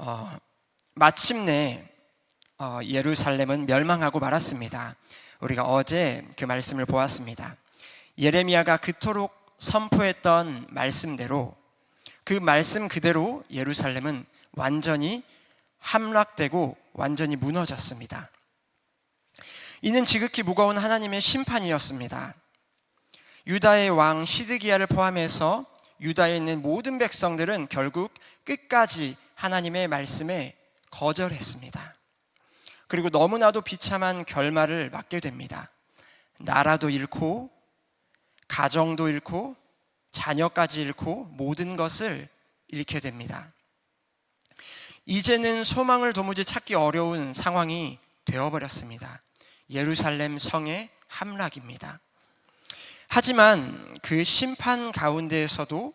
어, 마침내 어, 예루살렘은 멸망하고 말았습니다. 우리가 어제 그 말씀을 보았습니다. 예레미야가 그토록 선포했던 말씀대로 그 말씀 그대로 예루살렘은 완전히 함락되고 완전히 무너졌습니다. 이는 지극히 무거운 하나님의 심판이었습니다. 유다의 왕 시드기야를 포함해서 유다에 있는 모든 백성들은 결국 끝까지 하나님의 말씀에 거절했습니다. 그리고 너무나도 비참한 결말을 맞게 됩니다. 나라도 잃고, 가정도 잃고, 자녀까지 잃고, 모든 것을 잃게 됩니다. 이제는 소망을 도무지 찾기 어려운 상황이 되어버렸습니다. 예루살렘 성의 함락입니다. 하지만 그 심판 가운데에서도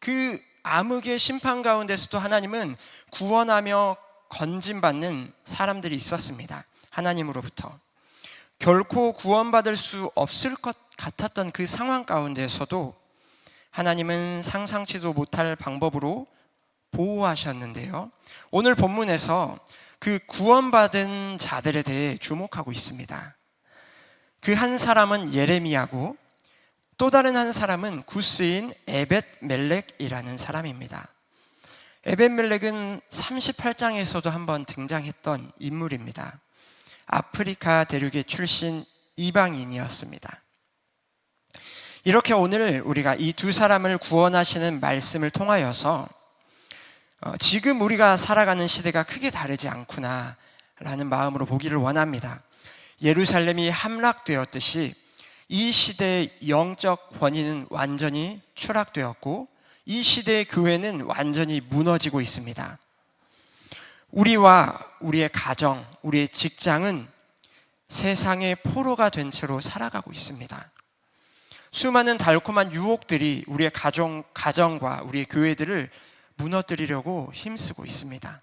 그 암흑의 심판 가운데서도 하나님은 구원하며 건진받는 사람들이 있었습니다. 하나님으로부터. 결코 구원받을 수 없을 것 같았던 그 상황 가운데서도 하나님은 상상치도 못할 방법으로 보호하셨는데요. 오늘 본문에서 그 구원받은 자들에 대해 주목하고 있습니다. 그 한 사람은 예레미야고 또 다른 한 사람은 구스인 에벳 멜렉이라는 사람입니다. 에벳 멜렉은 38장에서도 한번 등장했던 인물입니다. 아프리카 대륙의 출신 이방인이었습니다. 이렇게 오늘 우리가 이 두 사람을 구원하시는 말씀을 통하여서 어, 지금 우리가 살아가는 시대가 크게 다르지 않구나 라는 마음으로 보기를 원합니다. 예루살렘이 함락되었듯이 이 시대의 영적 권위는 완전히 추락되었고 이 시대의 교회는 완전히 무너지고 있습니다. 우리와 우리의 가정, 우리의 직장은 세상의 포로가 된 채로 살아가고 있습니다. 수많은 달콤한 유혹들이 우리의 가정, 가정과 우리의 교회들을 무너뜨리려고 힘쓰고 있습니다.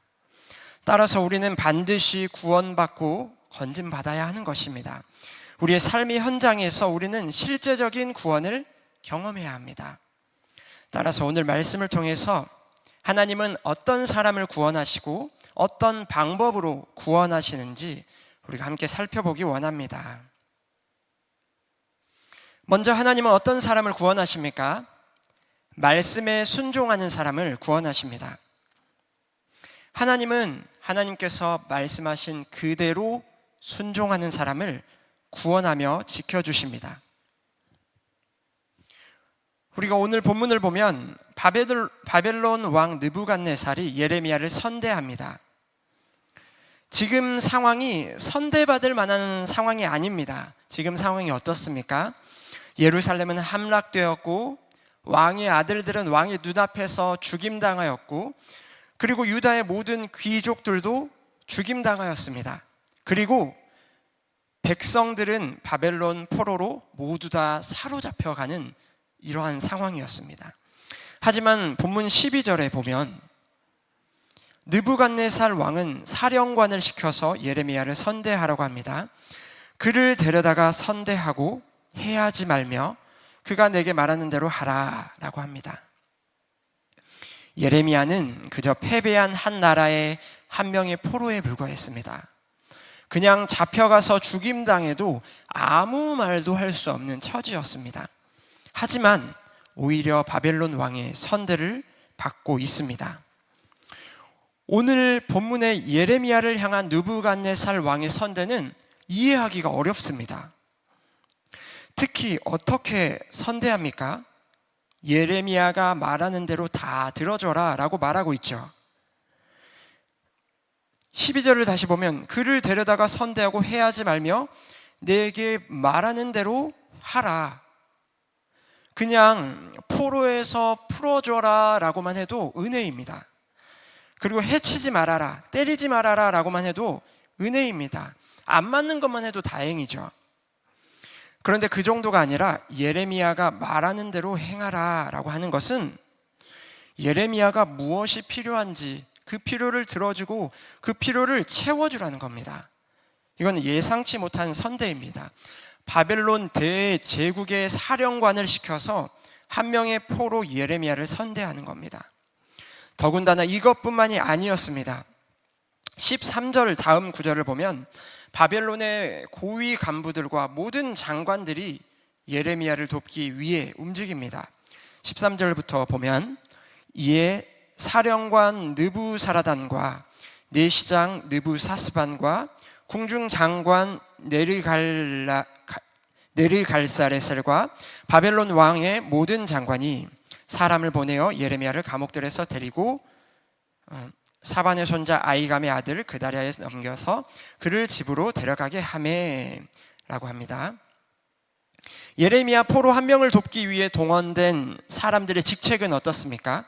따라서 우리는 반드시 구원받고 건진받아야 하는 것입니다. 우리의 삶의 현장에서 우리는 실제적인 구원을 경험해야 합니다. 따라서 오늘 말씀을 통해서 하나님은 어떤 사람을 구원하시고 어떤 방법으로 구원하시는지 우리가 함께 살펴보기 원합니다. 먼저 하나님은 어떤 사람을 구원하십니까? 말씀에 순종하는 사람을 구원하십니다. 하나님은 하나님께서 말씀하신 그대로 순종하는 사람을 구원하며 지켜주십니다. 우리가 오늘 본문을 보면 바벨론 왕 느부갓네살이 예레미야를 선대합니다. 지금 상황이 선대받을 만한 상황이 아닙니다. 지금 상황이 어떻습니까? 예루살렘은 함락되었고 왕의 아들들은 왕의 눈앞에서 죽임당하였고 그리고 유다의 모든 귀족들도 죽임당하였습니다. 그리고 백성들은 바벨론 포로로 모두 다 사로잡혀 가는 이러한 상황이었습니다. 하지만 본문 12절에 보면 느부갓네살 왕은 사령관을 시켜서 예레미야를 선대하라고 합니다. 그를 데려다가 선대하고 해하지 말며 그가 내게 말하는 대로 하라라고 합니다. 예레미야는 그저 패배한 한 나라의 한 명의 포로에 불과했습니다. 그냥 잡혀가서 죽임당해도 아무 말도 할 수 없는 처지였습니다. 하지만 오히려 바벨론 왕의 선대를 받고 있습니다. 오늘 본문의 예레미야를 향한 누부갓네살 왕의 선대는 이해하기가 어렵습니다. 특히 어떻게 선대합니까? 예레미야가 말하는 대로 다 들어줘라 라고 말하고 있죠. 12절을 다시 보면 그를 데려다가 선대하고 해하지 말며 내게 말하는 대로 하라. 그냥 포로에서 풀어줘라 라고만 해도 은혜입니다. 그리고 해치지 말아라, 때리지 말아라 라고만 해도 은혜입니다. 안 맞는 것만 해도 다행이죠. 그런데 그 정도가 아니라 예레미야가 말하는 대로 행하라 라고 하는 것은 예레미야가 무엇이 필요한지 그 필요를 들어주고 그 필요를 채워주라는 겁니다. 이건 예상치 못한 선대입니다. 바벨론 대제국의 사령관을 시켜서 한 명의 포로 예레미야를 선대하는 겁니다. 더군다나 이것뿐만이 아니었습니다. 13절 다음 구절을 보면 바벨론의 고위 간부들과 모든 장관들이 예레미야를 돕기 위해 움직입니다. 13절부터 보면 이에 사령관 느부사라단과 내시장 느부사스반과 궁중 장관 네르갈라 네르갈사레셀과 바벨론 왕의 모든 장관이 사람을 보내어 예레미야를 감옥들에서 데리고 어, 사반의 손자 아이감의 아들 그다리아에 넘겨서 그를 집으로 데려가게 하매라고 합니다. 예레미야 포로 한 명을 돕기 위해 동원된 사람들의 직책은 어떻습니까?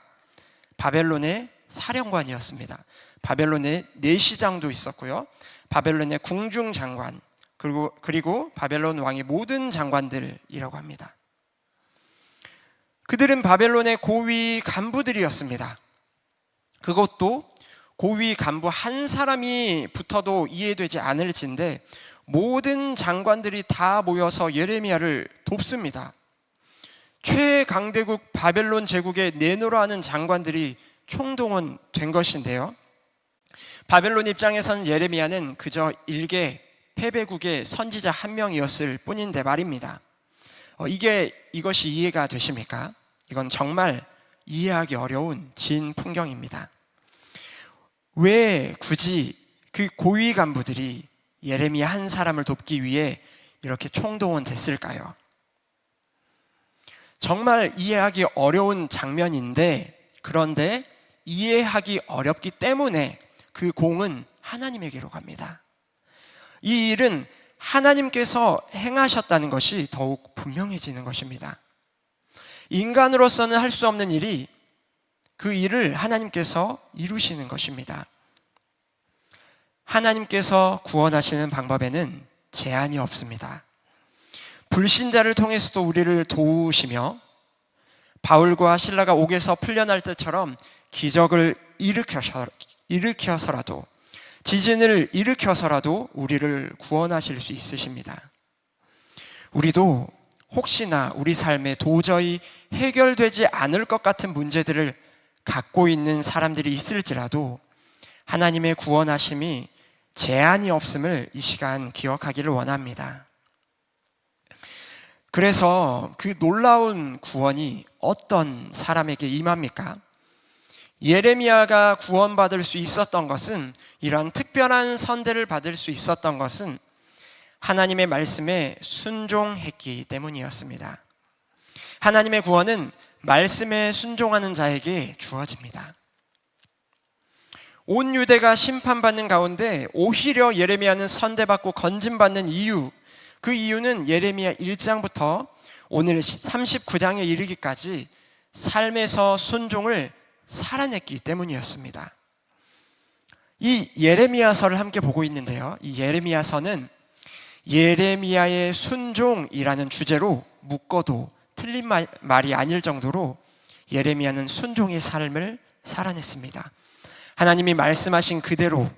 바벨론의 사령관이었습니다. 바벨론의 내시장도 있었고요. 바벨론의 궁중 장관 그리고 그리고 바벨론 왕의 모든 장관들이라고 합니다. 그들은 바벨론의 고위 간부들이었습니다. 그것도 고위 간부 한 사람이 붙어도 이해되지 않을진데 모든 장관들이 다 모여서 예레미야를 돕습니다. 최강대국 바벨론 제국에 내노라 하는 장관들이 총동원 된 것인데요. 바벨론 입장에선 예레미야는 그저 일개 패배국의 선지자 한 명이었을 뿐인데 말입니다. 어, 이게 이것이 이해가 되십니까? 이건 정말 이해하기 어려운 진 풍경입니다. 왜 굳이 그 고위 간부들이 예레미야 한 사람을 돕기 위해 이렇게 총동원 됐을까요? 정말 이해하기 어려운 장면인데 그런데 이해하기 어렵기 때문에 그 공은 하나님에게로 갑니다. 이 일은 하나님께서 행하셨다는 것이 더욱 분명해지는 것입니다. 인간으로서는 할 수 없는 일이 그 일을 하나님께서 이루시는 것입니다. 하나님께서 구원하시는 방법에는 제한이 없습니다. 불신자를 통해서도 우리를 도우시며 바울과 신라가 옥에서 풀려날 때처럼 기적을 일으켜서, 일으켜서라도 지진을 일으켜서라도 우리를 구원하실 수 있으십니다. 우리도 혹시나 우리 삶에 도저히 해결되지 않을 것 같은 문제들을 갖고 있는 사람들이 있을지라도 하나님의 구원하심이 제한이 없음을 이 시간 기억하기를 원합니다. 그래서 그 놀라운 구원이 어떤 사람에게 임합니까? 예레미야가 구원받을 수 있었던 것은 이러한 특별한 선대를 받을 수 있었던 것은 하나님의 말씀에 순종했기 때문이었습니다. 하나님의 구원은 말씀에 순종하는 자에게 주어집니다. 온 유대가 심판받는 가운데 오히려 예레미야는 선대받고 건진받는 이유, 그 이유는 예레미야 1장부터 오늘 39장에 이르기까지 삶에서 순종을 살아냈기 때문이었습니다. 이 예레미야서를 함께 보고 있는데요. 이 예레미야서는 예레미야의 순종이라는 주제로 묶어도 틀린 말이 아닐 정도로 예레미야는 순종의 삶을 살아냈습니다. 하나님이 말씀하신 그대로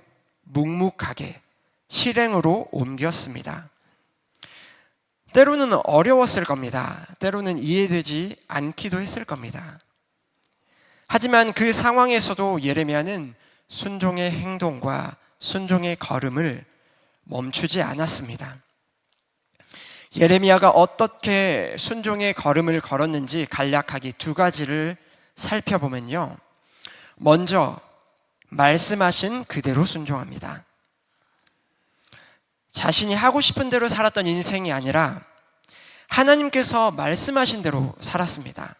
묵묵하게 실행으로 옮겼습니다. 때로는 어려웠을 겁니다. 때로는 이해되지 않기도 했을 겁니다. 하지만 그 상황에서도 예레미야는 순종의 행동과 순종의 걸음을 멈추지 않았습니다. 예레미야가 어떻게 순종의 걸음을 걸었는지 간략하게 두 가지를 살펴보면요. 먼저 말씀하신 그대로 순종합니다. 자신이 하고 싶은 대로 살았던 인생이 아니라 하나님께서 말씀하신 대로 살았습니다.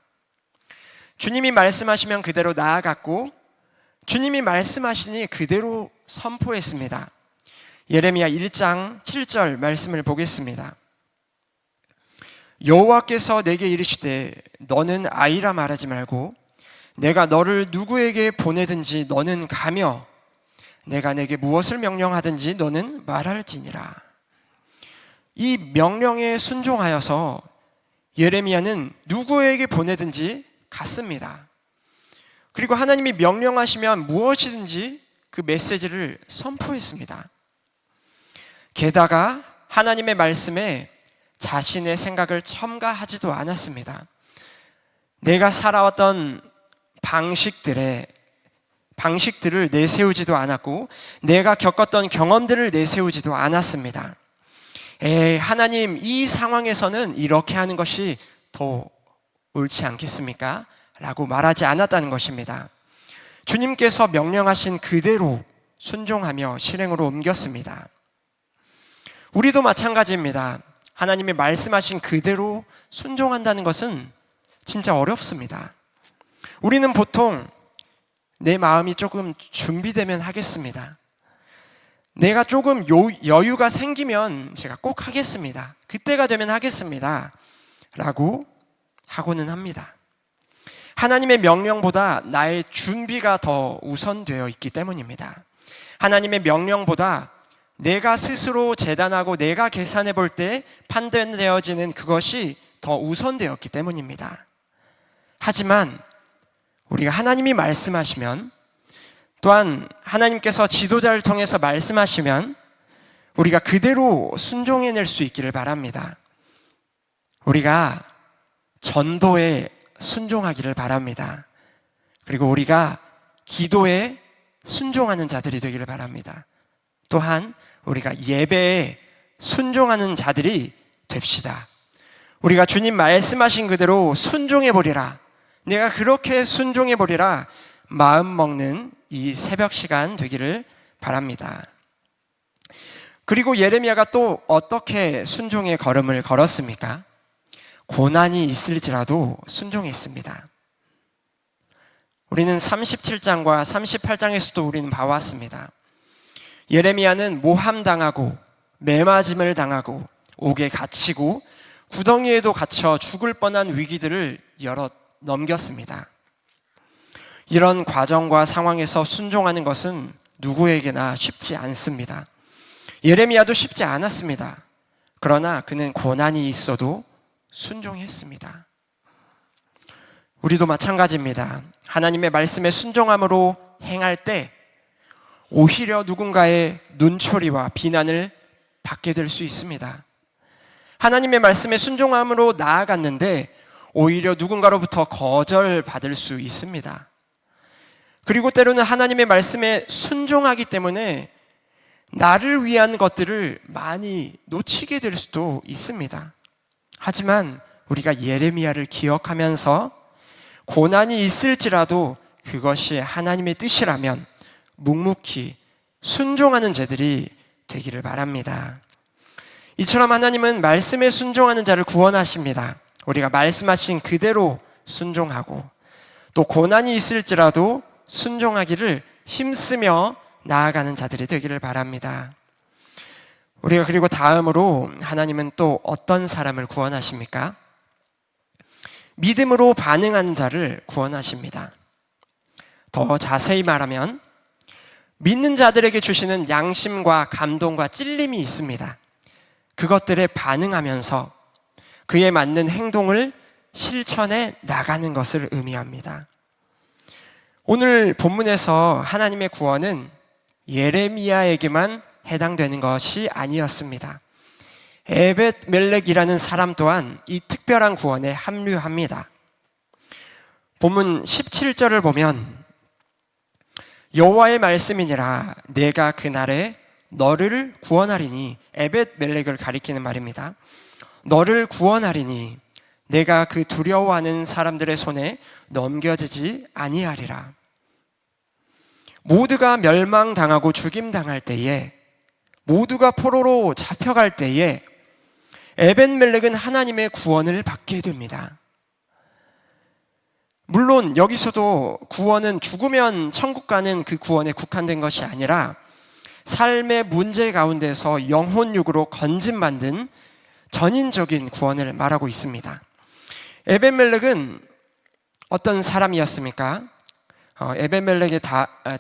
주님이 말씀하시면 그대로 나아갔고 주님이 말씀하시니 그대로 선포했습니다. 예레미야 1장 7절 말씀을 보겠습니다. 여호와께서 내게 이르시되 너는 아이라 말하지 말고 내가 너를 누구에게 보내든지 너는 가며 내가 내게 무엇을 명령하든지 너는 말할지니라. 이 명령에 순종하여서 예레미야는 누구에게 보내든지 같습니다. 그리고 하나님이 명령하시면 무엇이든지 그 메시지를 선포했습니다. 게다가 하나님의 말씀에 자신의 생각을 첨가하지도 않았습니다. 내가 살아왔던 방식들에 방식들을 내세우지도 않았고 내가 겪었던 경험들을 내세우지도 않았습니다. 에 하나님 이 상황에서는 이렇게 하는 것이 더 옳지 않겠습니까? 라고 말하지 않았다는 것입니다. 주님께서 명령하신 그대로 순종하며 실행으로 옮겼습니다. 우리도 마찬가지입니다. 하나님이 말씀하신 그대로 순종한다는 것은 진짜 어렵습니다. 우리는 보통 내 마음이 조금 준비되면 하겠습니다. 내가 조금 여유가 생기면 제가 꼭 하겠습니다. 그때가 되면 하겠습니다. 라고 하고는 합니다. 하나님의 명령보다 나의 준비가 더 우선되어 있기 때문입니다. 하나님의 명령보다 내가 스스로 재단하고 내가 계산해 볼 때 판단되어지는 그것이 더 우선되었기 때문입니다. 하지만 우리가 하나님이 말씀하시면 또한 하나님께서 지도자를 통해서 말씀하시면 우리가 그대로 순종해낼 수 있기를 바랍니다. 우리가 전도에 순종하기를 바랍니다. 그리고 우리가 기도에 순종하는 자들이 되기를 바랍니다. 또한 우리가 예배에 순종하는 자들이 됩시다. 우리가 주님 말씀하신 그대로 순종해 보리라. 내가 그렇게 순종해 보리라. 마음 먹는 이 새벽 시간 되기를 바랍니다. 그리고 예레미야가 또 어떻게 순종의 걸음을 걸었습니까? 고난이 있을지라도 순종했습니다. 우리는 37장과 38장에서도 우리는 봐왔습니다. 예레미야는 모함당하고 매맞음을 당하고 옥에 갇히고 구덩이에도 갇혀 죽을 뻔한 위기들을 여러 넘겼습니다. 이런 과정과 상황에서 순종하는 것은 누구에게나 쉽지 않습니다. 예레미야도 쉽지 않았습니다. 그러나 그는 고난이 있어도 순종했습니다. 우리도 마찬가지입니다. 하나님의 말씀에 순종함으로 행할 때 오히려 누군가의 눈초리와 비난을 받게 될 수 있습니다. 하나님의 말씀에 순종함으로 나아갔는데 오히려 누군가로부터 거절받을 수 있습니다. 그리고 때로는 하나님의 말씀에 순종하기 때문에 나를 위한 것들을 많이 놓치게 될 수도 있습니다. 하지만 우리가 예레미야를 기억하면서 고난이 있을지라도 그것이 하나님의 뜻이라면 묵묵히 순종하는 자들이 되기를 바랍니다. 이처럼 하나님은 말씀에 순종하는 자를 구원하십니다. 우리가 말씀하신 그대로 순종하고 또 고난이 있을지라도 순종하기를 힘쓰며 나아가는 자들이 되기를 바랍니다. 우리가 그리고 다음으로 하나님은 또 어떤 사람을 구원하십니까? 믿음으로 반응하는 자를 구원하십니다. 더 자세히 말하면 믿는 자들에게 주시는 양심과 감동과 찔림이 있습니다. 그것들에 반응하면서 그에 맞는 행동을 실천해 나가는 것을 의미합니다. 오늘 본문에서 하나님의 구원은 예레미야에게만 해당되는 것이 아니었습니다. 에벳 멜렉이라는 사람 또한 이 특별한 구원에 합류합니다. 본문 17절을 보면 여호와의 말씀이니라 내가 그날에 너를 구원하리니 에벳 멜렉을 가리키는 말입니다. 너를 구원하리니 내가 그 두려워하는 사람들의 손에 넘겨지지 아니하리라. 모두가 멸망당하고 죽임당할 때에 모두가 포로로 잡혀갈 때에 에벤멜렉은 하나님의 구원을 받게 됩니다. 물론 여기서도 구원은 죽으면 천국 가는 그 구원에 국한된 것이 아니라 삶의 문제 가운데서 영혼육으로 건진 만든 전인적인 구원을 말하고 있습니다. 에벤멜렉은 어떤 사람이었습니까? 어, 에벤멜렉에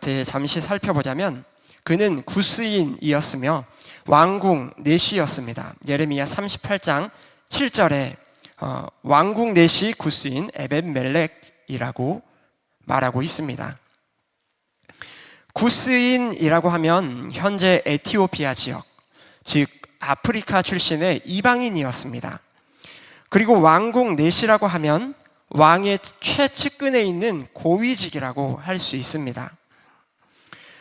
대해 잠시 살펴보자면 그는 구스인이었으며 왕궁 내시였습니다. 예레미야 38장 7절에 어, 왕궁 내시 구스인 에벤멜렉이라고 말하고 있습니다. 구스인이라고 하면 현재 에티오피아 지역, 즉 아프리카 출신의 이방인이었습니다. 그리고 왕궁 내시라고 하면 왕의 최측근에 있는 고위직이라고 할 수 있습니다.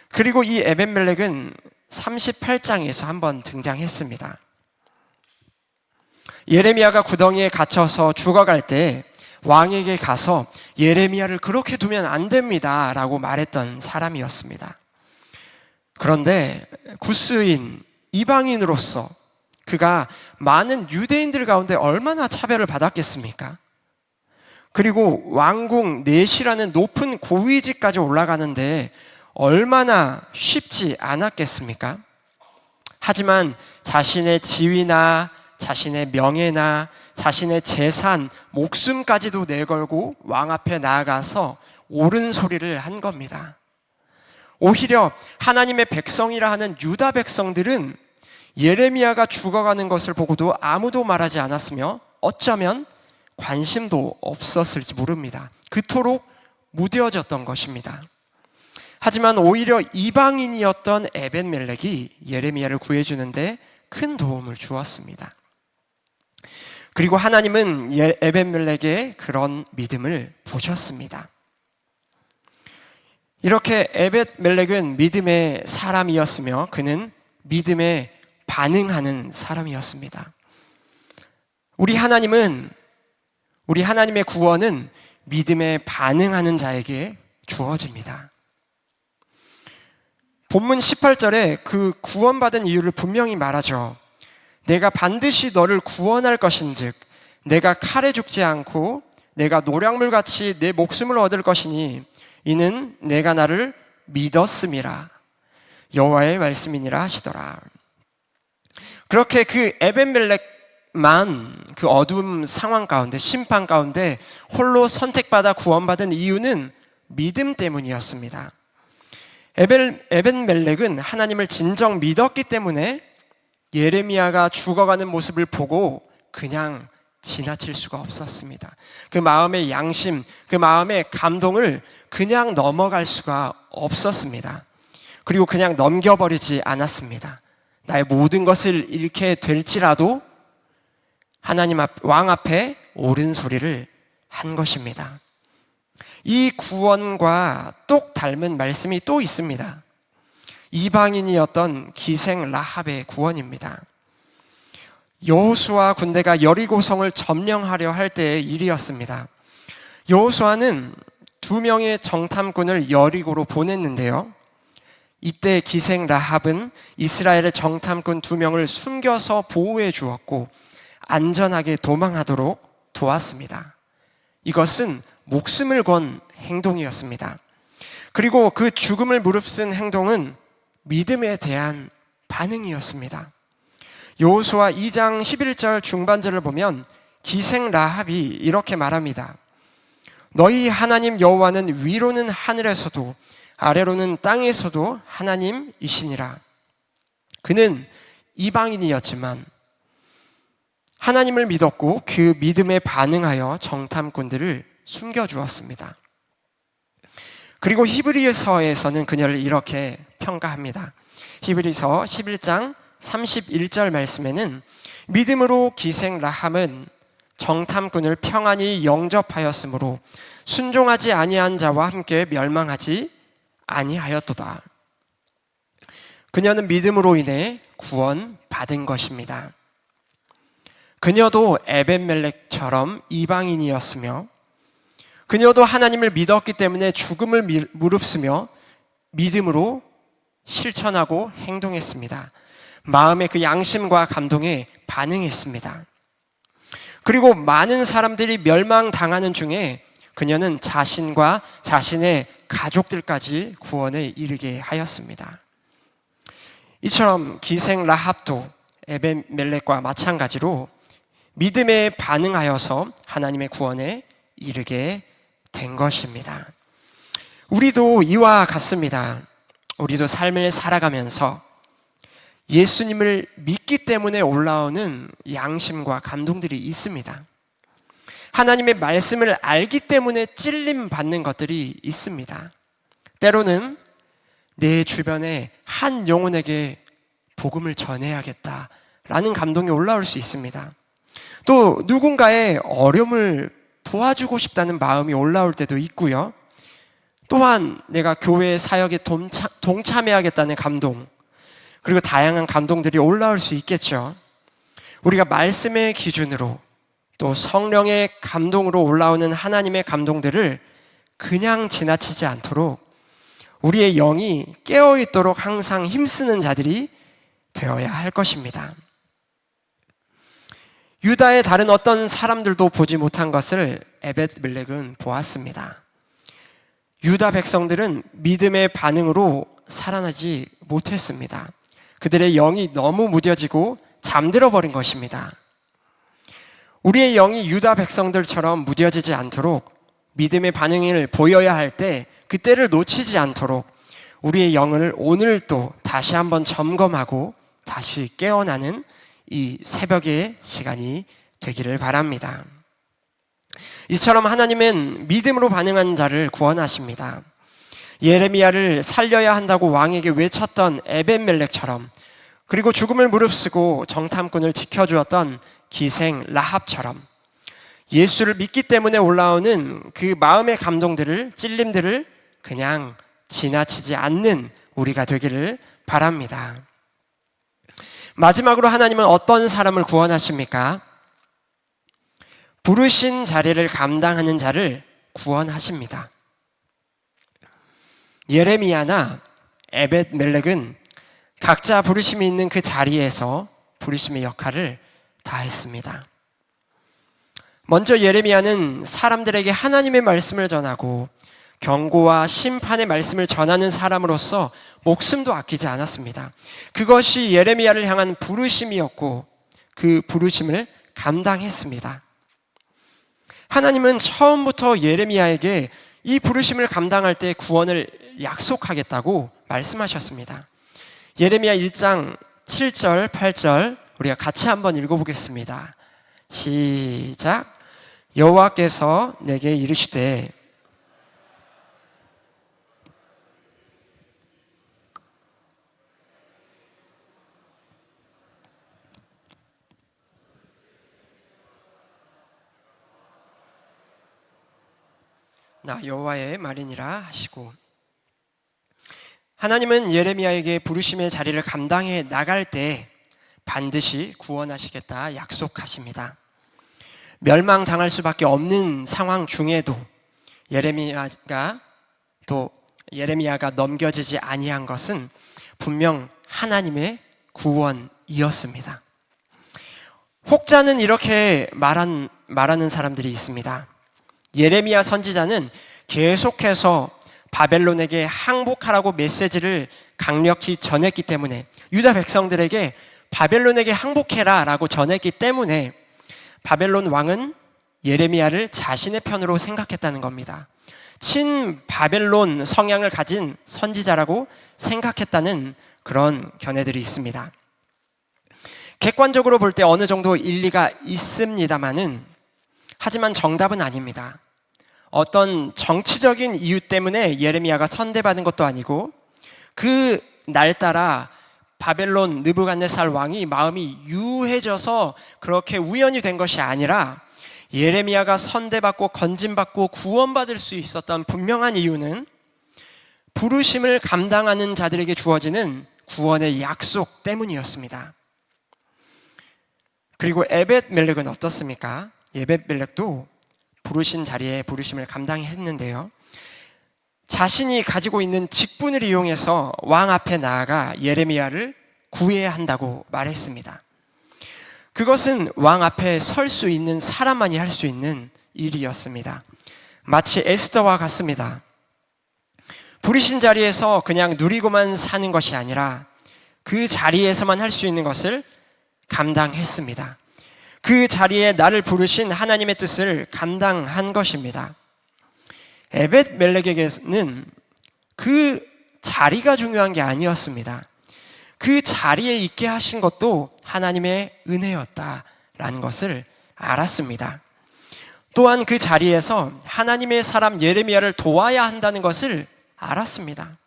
그리고 이 에벤멜렉은 38장에서 한번 등장했습니다. 예레미야가 구덩이에 갇혀서 죽어갈 때 왕에게 가서 예레미야를 그렇게 두면 안 됩니다. 라고 말했던 사람이었습니다. 그런데 구스인, 이방인으로서 그가 많은 유대인들 가운데 얼마나 차별을 받았겠습니까? 그리고 왕궁 넷이라는 높은 고위직까지 올라가는데 얼마나 쉽지 않았겠습니까? 하지만 자신의 지위나 자신의 명예나 자신의 재산, 목숨까지도 내걸고 왕 앞에 나아가서 옳은 소리를 한 겁니다. 오히려 하나님의 백성이라 하는 유다 백성들은 예레미야가 죽어가는 것을 보고도 아무도 말하지 않았으며 어쩌면 관심도 없었을지 모릅니다. 그토록 무뎌졌던 것입니다. 하지만 오히려 이방인이었던 에벤멜렉이 예레미야를 구해주는데 큰 도움을 주었습니다. 그리고 하나님은 예, 에벤멜렉의 그런 믿음을 보셨습니다. 이렇게 에벤멜렉은 믿음의 사람이었으며 그는 믿음에 반응하는 사람이었습니다. 우리 하나님은 우리 하나님의 구원은 믿음에 반응하는 자에게 주어집니다. 본문 18절에 그 구원받은 이유를 분명히 말하죠. 내가 반드시 너를 구원할 것인즉 내가 칼에 죽지 않고 내가 노량물 같이 내 목숨을 얻을 것이니 이는 내가 나를 믿었음이라 여호와의 말씀이니라 하시더라. 그렇게 그 에벤멜렉만 그 어두운 상황 가운데 심판 가운데 홀로 선택받아 구원받은 이유는 믿음 때문이었습니다. 에벤, 에벤멜렉은 하나님을 진정 믿었기 때문에 예레미야가 죽어가는 모습을 보고 그냥 지나칠 수가 없었습니다. 그 마음의 양심, 그 마음의 감동을 그냥 넘어갈 수가 없었습니다. 그리고 그냥 넘겨버리지 않았습니다. 나의 모든 것을 잃게 될지라도 하나님 앞, 왕 앞에 옳은 소리를 한 것입니다. 이 구원과 똑 닮은 말씀이 또 있습니다. 이방인이었던 기생 라합의 구원입니다. 여호수아 군대가 여리고성을 점령하려 할 때의 일이었습니다. 여호수아는 두 명의 정탐꾼을 여리고로 보냈는데요. 이때 기생 라합은 이스라엘의 정탐꾼 두 명을 숨겨서 보호해 주었고 안전하게 도망하도록 도왔습니다. 이것은 목숨을 건 행동이었습니다. 그리고 그 죽음을 무릅쓴 행동은 믿음에 대한 반응이었습니다. 여호수아 2장 11절 중반절을 보면 기생 라합이 이렇게 말합니다. 너희 하나님 여호와는 위로는 하늘에서도 아래로는 땅에서도 하나님이시니라. 그는 이방인이었지만 하나님을 믿었고 그 믿음에 반응하여 정탐꾼들을 숨겨 주었습니다. 그리고 히브리서에서는 그녀를 이렇게 평가합니다. 히브리서 11장 31절 말씀에는 믿음으로 기생 라함은 정탐꾼을 평안히 영접하였으므로 순종하지 아니한 자와 함께 멸망하지 아니하였도다. 그녀는 믿음으로 인해 구원 받은 것입니다. 그녀도 에벤멜렉처럼 이방인이었으며 그녀도 하나님을 믿었기 때문에 죽음을 무릅쓰며 믿음으로 실천하고 행동했습니다. 마음의 그 양심과 감동에 반응했습니다. 그리고 많은 사람들이 멸망당하는 중에 그녀는 자신과 자신의 가족들까지 구원에 이르게 하였습니다. 이처럼 기생 라합도 에벤멜렉과 마찬가지로 믿음에 반응하여서 하나님의 구원에 이르게 된 것입니다. 우리도 이와 같습니다. 우리도 삶을 살아가면서 예수님을 믿기 때문에 올라오는 양심과 감동들이 있습니다. 하나님의 말씀을 알기 때문에 찔림 받는 것들이 있습니다. 때로는 내 주변에 한 영혼에게 복음을 전해야겠다라는 감동이 올라올 수 있습니다. 또 누군가의 어려움을 도와주고 싶다는 마음이 올라올 때도 있고요. 또한 내가 교회 사역에 동참, 동참해야겠다는 감동, 그리고 다양한 감동들이 올라올 수 있겠죠. 우리가 말씀의 기준으로 또 성령의 감동으로 올라오는 하나님의 감동들을 그냥 지나치지 않도록 우리의 영이 깨어 있도록 항상 힘쓰는 자들이 되어야 할 것입니다. 유다의 다른 어떤 사람들도 보지 못한 것을 에벳 밀렉은 보았습니다. 유다 백성들은 믿음의 반응으로 살아나지 못했습니다. 그들의 영이 너무 무뎌지고 잠들어 버린 것입니다. 우리의 영이 유다 백성들처럼 무뎌지지 않도록 믿음의 반응을 보여야 할 때 그때를 놓치지 않도록 우리의 영을 오늘 또 다시 한번 점검하고 다시 깨어나는 이 새벽의 시간이 되기를 바랍니다. 이처럼 하나님은 믿음으로 반응한 자를 구원하십니다. 예레미야를 살려야 한다고 왕에게 외쳤던 에벤멜렉처럼 그리고 죽음을 무릅쓰고 정탐꾼을 지켜주었던 기생 라합처럼 예수를 믿기 때문에 올라오는 그 마음의 감동들을 찔림들을 그냥 지나치지 않는 우리가 되기를 바랍니다. 마지막으로 하나님은 어떤 사람을 구원하십니까? 부르신 자리를 감당하는 자를 구원하십니다. 예레미야나 에벳 멜렉은 각자 부르심이 있는 그 자리에서 부르심의 역할을 다했습니다. 먼저 예레미야는 사람들에게 하나님의 말씀을 전하고 경고와 심판의 말씀을 전하는 사람으로서 목숨도 아끼지 않았습니다. 그것이 예레미야를 향한 부르심이었고 그 부르심을 감당했습니다. 하나님은 처음부터 예레미야에게 이 부르심을 감당할 때 구원을 약속하겠다고 말씀하셨습니다. 예레미야 1장 7절, 8절 우리가 같이 한번 읽어보겠습니다. 시작. 여호와께서 내게 이르시되 나 여호와의 말이니라 하시고 하나님은 예레미야에게 부르심의 자리를 감당해 나갈 때 반드시 구원하시겠다 약속하십니다. 멸망당할 수밖에 없는 상황 중에도 예레미야가 또 예레미야가 넘겨지지 아니한 것은 분명 하나님의 구원이었습니다. 혹자는 이렇게 말한, 말하는 사람들이 있습니다. 예레미야 선지자는 계속해서 바벨론에게 항복하라고 메시지를 강력히 전했기 때문에 유다 백성들에게 바벨론에게 항복해라 라고 전했기 때문에 바벨론 왕은 예레미야를 자신의 편으로 생각했다는 겁니다. 친 바벨론 성향을 가진 선지자라고 생각했다는 그런 견해들이 있습니다. 객관적으로 볼 때 어느 정도 일리가 있습니다만은 하지만 정답은 아닙니다. 어떤 정치적인 이유 때문에 예레미야가 선대받은 것도 아니고 그 날 따라 바벨론 느부갓네살 왕이 마음이 유해져서 그렇게 우연이 된 것이 아니라 예레미야가 선대받고 건진받고 구원받을 수 있었던 분명한 이유는 부르심을 감당하는 자들에게 주어지는 구원의 약속 때문이었습니다. 그리고 에벳 멜렉은 어떻습니까? 에벳 멜렉도 부르신 자리에 부르심을 감당했는데요. 자신이 가지고 있는 직분을 이용해서 왕 앞에 나아가 예레미야를 구해야 한다고 말했습니다. 그것은 왕 앞에 설 수 있는 사람만이 할 수 있는 일이었습니다. 마치 에스더와 같습니다. 부르신 자리에서 그냥 누리고만 사는 것이 아니라 그 자리에서만 할 수 있는 것을 감당했습니다. 그 자리에 나를 부르신 하나님의 뜻을 감당한 것입니다. 에벳 멜렉에게는 그 자리가 중요한 게 아니었습니다. 그 자리에 있게 하신 것도 하나님의 은혜였다라는 것을 알았습니다. 또한 그 자리에서 하나님의 사람 예레미야를 도와야 한다는 것을 알았습니다.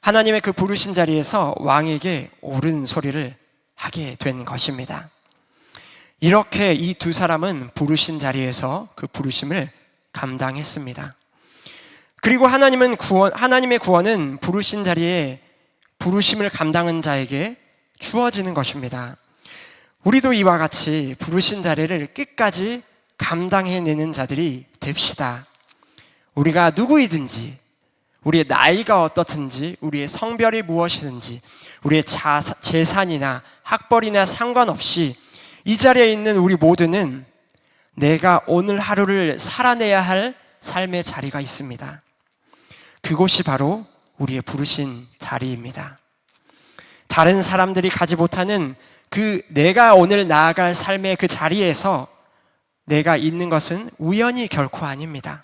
하나님의 그 부르신 자리에서 왕에게 옳은 소리를 하게 된 것입니다. 이렇게 이 두 사람은 부르신 자리에서 그 부르심을 감당했습니다. 그리고 하나님은 구원, 하나님의 구원은 부르신 자리에 부르심을 감당한 자에게 주어지는 것입니다. 우리도 이와 같이 부르신 자리를 끝까지 감당해내는 자들이 됩시다. 우리가 누구이든지, 우리의 나이가 어떻든지, 우리의 성별이 무엇이든지, 우리의 자, 재산이나 학벌이나 상관없이 이 자리에 있는 우리 모두는 내가 오늘 하루를 살아내야 할 삶의 자리가 있습니다. 그곳이 바로 우리의 부르신 자리입니다. 다른 사람들이 가지 못하는 그 내가 오늘 나아갈 삶의 그 자리에서 내가 있는 것은 우연이 결코 아닙니다.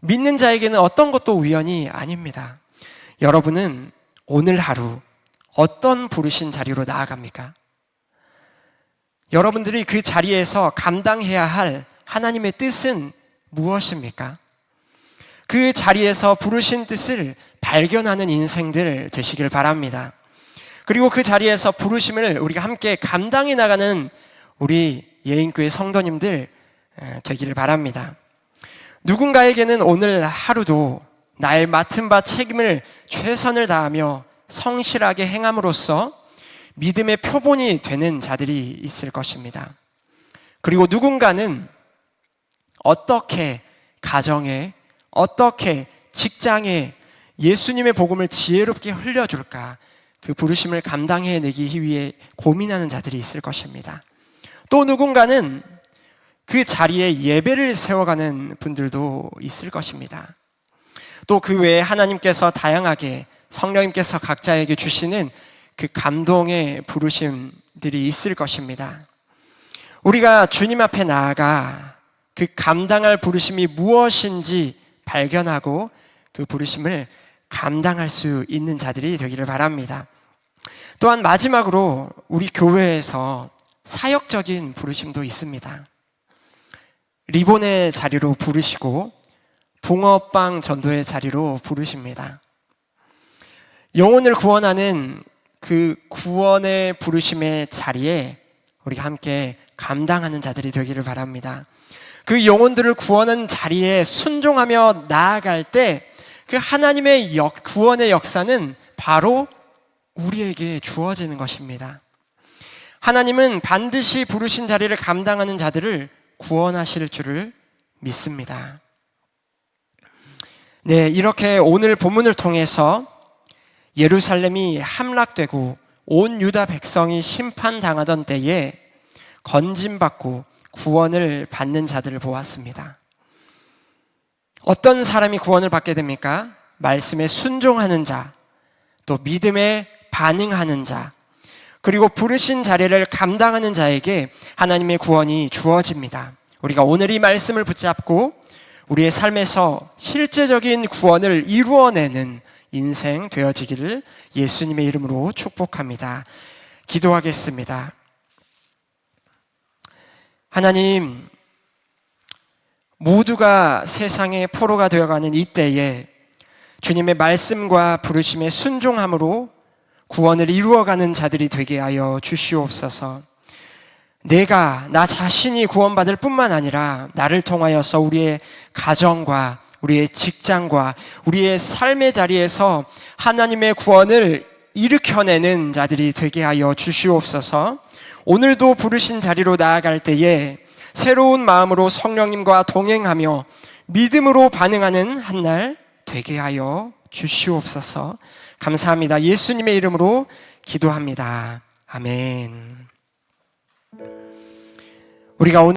믿는 자에게는 어떤 것도 우연이 아닙니다. 여러분은 오늘 하루 어떤 부르신 자리로 나아갑니까? 여러분들이 그 자리에서 감당해야 할 하나님의 뜻은 무엇입니까? 그 자리에서 부르신 뜻을 발견하는 인생들 되시길 바랍니다. 그리고 그 자리에서 부르심을 우리가 함께 감당해 나가는 우리 예인교회 성도님들 되기를 바랍니다. 누군가에게는 오늘 하루도 나의 맡은 바 책임을 최선을 다하며 성실하게 행함으로써 믿음의 표본이 되는 자들이 있을 것입니다. 그리고 누군가는 어떻게 가정에, 어떻게 직장에 예수님의 복음을 지혜롭게 흘려줄까, 그 부르심을 감당해내기 위해 고민하는 자들이 있을 것입니다. 또 누군가는 그 자리에 예배를 세워가는 분들도 있을 것입니다. 또 그 외에 하나님께서 다양하게 성령님께서 각자에게 주시는 그 감동의 부르심들이 있을 것입니다. 우리가 주님 앞에 나아가 그 감당할 부르심이 무엇인지 발견하고 그 부르심을 감당할 수 있는 자들이 되기를 바랍니다. 또한 마지막으로 우리 교회에서 사역적인 부르심도 있습니다. 리본의 자리로 부르시고 붕어빵 전도의 자리로 부르십니다. 영혼을 구원하는 그 구원의 부르심의 자리에 우리가 함께 감당하는 자들이 되기를 바랍니다. 그 영혼들을 구원한 자리에 순종하며 나아갈 때 그 하나님의 역, 구원의 역사는 바로 우리에게 주어지는 것입니다. 하나님은 반드시 부르신 자리를 감당하는 자들을 구원하실 줄을 믿습니다. 네, 이렇게 오늘 본문을 통해서 예루살렘이 함락되고 온 유다 백성이 심판당하던 때에 건진받고 구원을 받는 자들을 보았습니다. 어떤 사람이 구원을 받게 됩니까? 말씀에 순종하는 자, 또 믿음에 반응하는 자, 그리고 부르신 자리를 감당하는 자에게 하나님의 구원이 주어집니다. 우리가 오늘 이 말씀을 붙잡고 우리의 삶에서 실제적인 구원을 이루어내는 인생 되어지기를 예수님의 이름으로 축복합니다. 기도하겠습니다. 하나님, 모두가 세상의 포로가 되어가는 이 때에 주님의 말씀과 부르심에 순종함으로 구원을 이루어가는 자들이 되게 하여 주시옵소서. 내가 나 자신이 구원받을 뿐만 아니라 나를 통하여서 우리의 가정과 우리의 직장과 우리의 삶의 자리에서 하나님의 구원을 일으켜내는 자들이 되게 하여 주시옵소서. 오늘도 부르신 자리로 나아갈 때에 새로운 마음으로 성령님과 동행하며 믿음으로 반응하는 한 날 되게 하여 주시옵소서. 감사합니다. 예수님의 이름으로 기도합니다. 아멘. 우리가 오늘